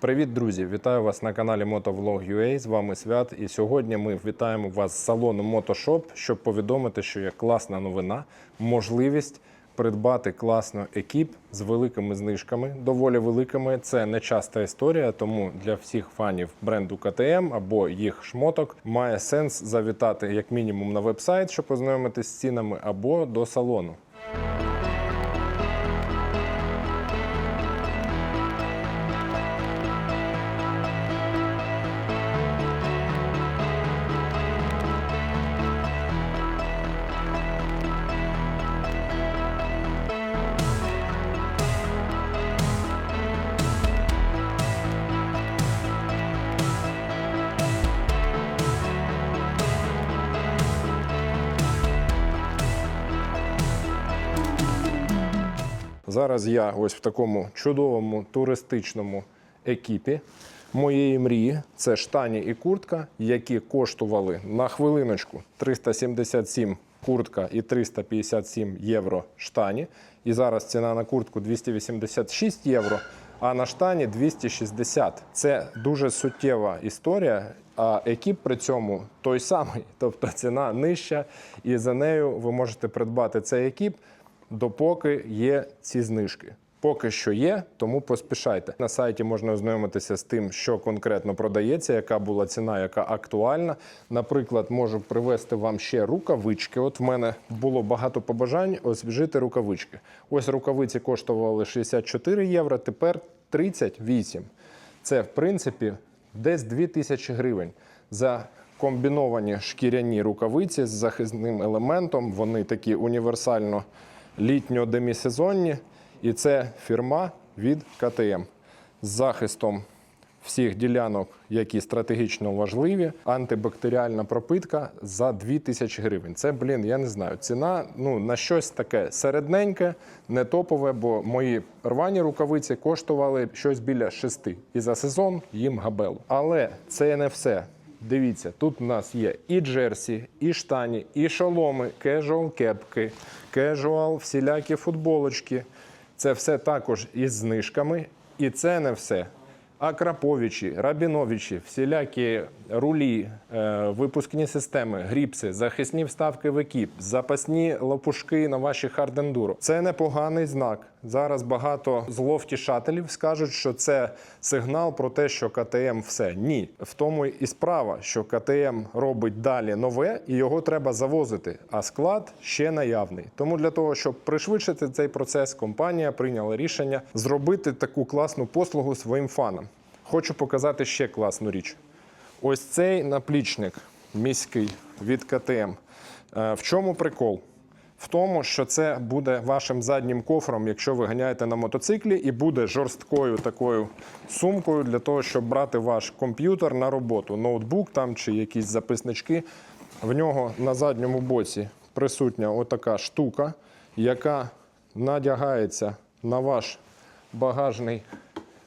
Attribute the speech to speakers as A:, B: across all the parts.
A: Привіт, друзі! Вітаю вас на каналі Motovlog.ua. З вами Свят. І сьогодні ми вітаємо вас з салону Мотошоп, щоб повідомити, що є класна новина, можливість придбати класно екіп з великими знижками, доволі великими. Це не часта історія, тому для всіх фанів бренду КТМ або їх шмоток має сенс завітати як мінімум на вебсайт, щоб познайомитись з цінами, або до салону. Зараз я ось в такому чудовому туристичному екіпі моєї мрії. Це штані і куртка, які коштували на хвилиночку 377 куртка і 357 євро штані. І зараз ціна на куртку 286 євро, а на штані 260. Це дуже суттєва історія. А екіп при цьому той самий, тобто ціна нижча, і за нею ви можете придбати цей екіп допоки є ці знижки. Поки що є, тому поспішайте. На сайті можна ознайомитися з тим, що конкретно продається, яка була ціна, яка актуальна. Наприклад, можу привезти вам ще рукавички. От в мене було багато побажань освіжити рукавички. Ось рукавиці коштували 64 євро, тепер 38. Це, в принципі, десь 2000 гривень за комбіновані шкіряні рукавиці з захисним елементом. Вони такі універсально літньо-демісезонні. І це фірма від КТМ з захистом всіх ділянок, які стратегічно важливі. Антибактеріальна пропитка за 2000 гривень. Це, блін, я не знаю. Ціна ну, на щось таке середненьке, не топове, бо мої рвані рукавиці коштували щось біля 6. І за сезон їм габелу. Але це не все. Дивіться, тут у нас є і джерсі, і штані, і шоломи, кежуал кепки, кежуал, всілякі футболочки. Це все також із знижками. І це не все. Акраповичі, Рабіновичі, всілякі рулі, е, випускні системи, гріпси, захисні вставки в екіп, запасні лопушки на ваші хардендуро. Це непоганий знак. Зараз багато зловтішателів скажуть, що це сигнал про те, що КТМ все. Ні, в тому і справа, що КТМ робить далі нове, і його треба завозити. А склад ще наявний. Тому для того, щоб пришвидшити цей процес, компанія прийняла рішення зробити таку класну послугу своїм фанам. Хочу показати ще класну річ. Ось цей наплічник міський від КТМ. Е, В чому прикол? В тому, що це буде вашим заднім кофром, якщо ви ганяєте на мотоциклі, і буде жорсткою такою сумкою для того, щоб брати ваш комп'ютер на роботу, ноутбук там чи якісь записнички. В нього на задньому боці присутня отака штука, яка надягається на ваш багажний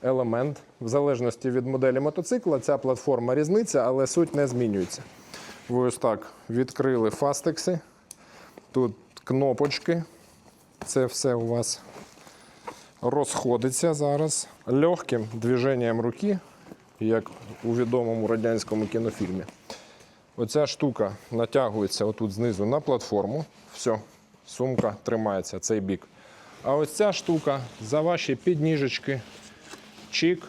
A: елемент. В залежності від моделі мотоцикла, ця платформа різниця, але суть не змінюється. Ви ось так відкрили фастекси. Тут кнопочки. Це все у вас розходиться зараз легким движенням руки, як у відомому радянському кінофільмі. Оця штука натягується отут знизу на платформу. Все, сумка тримається цей бік. А ось ця штука за ваші підніжечки. Чик,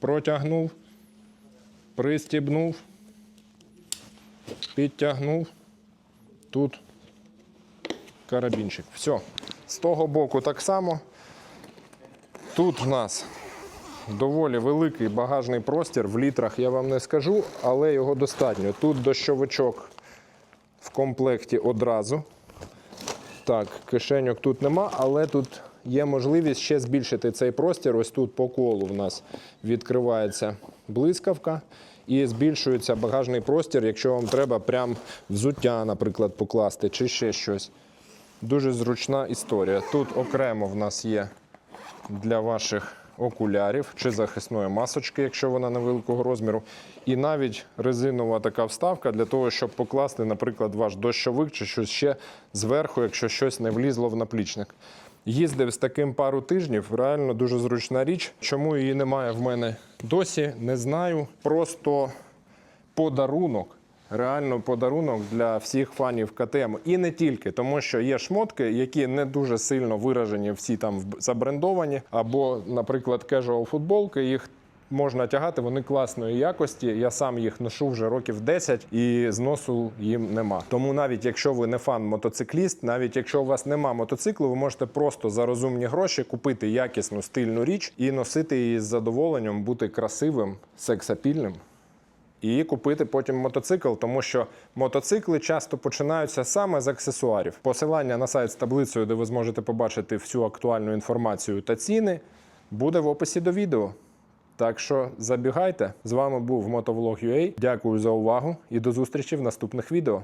A: протягнув, пристібнув, підтягнув. Тут карабінчик. Все. З того боку так само. Тут в нас доволі великий багажний простір. В літрах я вам не скажу, але його достатньо. Тут дощовичок в комплекті одразу. Так, кишеньок тут нема, але тут є можливість ще збільшити цей простір. Ось тут по колу в нас відкривається блискавка і збільшується багажний простір, якщо вам треба прям взуття, наприклад, покласти чи ще щось. Дуже зручна історія. Тут окремо в нас є для ваших окулярів чи захисної масочки, якщо вона невеликого розміру. І навіть резинова така вставка для того, щоб покласти, наприклад, ваш дощовик чи щось ще зверху, якщо щось не влізло в наплічник. Їздив з таким пару тижнів, реально дуже зручна річ. Чому її немає в мене досі, не знаю. Просто подарунок. Реально подарунок для всіх фанів КТМ. І не тільки, тому що є шмотки, які не дуже сильно виражені, всі там забрендовані, або, наприклад, кежуал футболки, їх можна тягати, вони класної якості. Я сам їх ношу вже років 10 і зносу їм нема. Тому навіть якщо ви не фан мотоцикліст, навіть якщо у вас нема мотоциклу, ви можете просто за розумні гроші купити якісну стильну річ і носити її з задоволенням, бути красивим, сексапільним і купити потім мотоцикл, тому що мотоцикли часто починаються саме з аксесуарів. Посилання на сайт з таблицею, де ви зможете побачити всю актуальну інформацію та ціни, буде в описі до відео. Так що забігайте. З вами був Мотовлог.ua. Дякую за увагу і до зустрічі в наступних відео.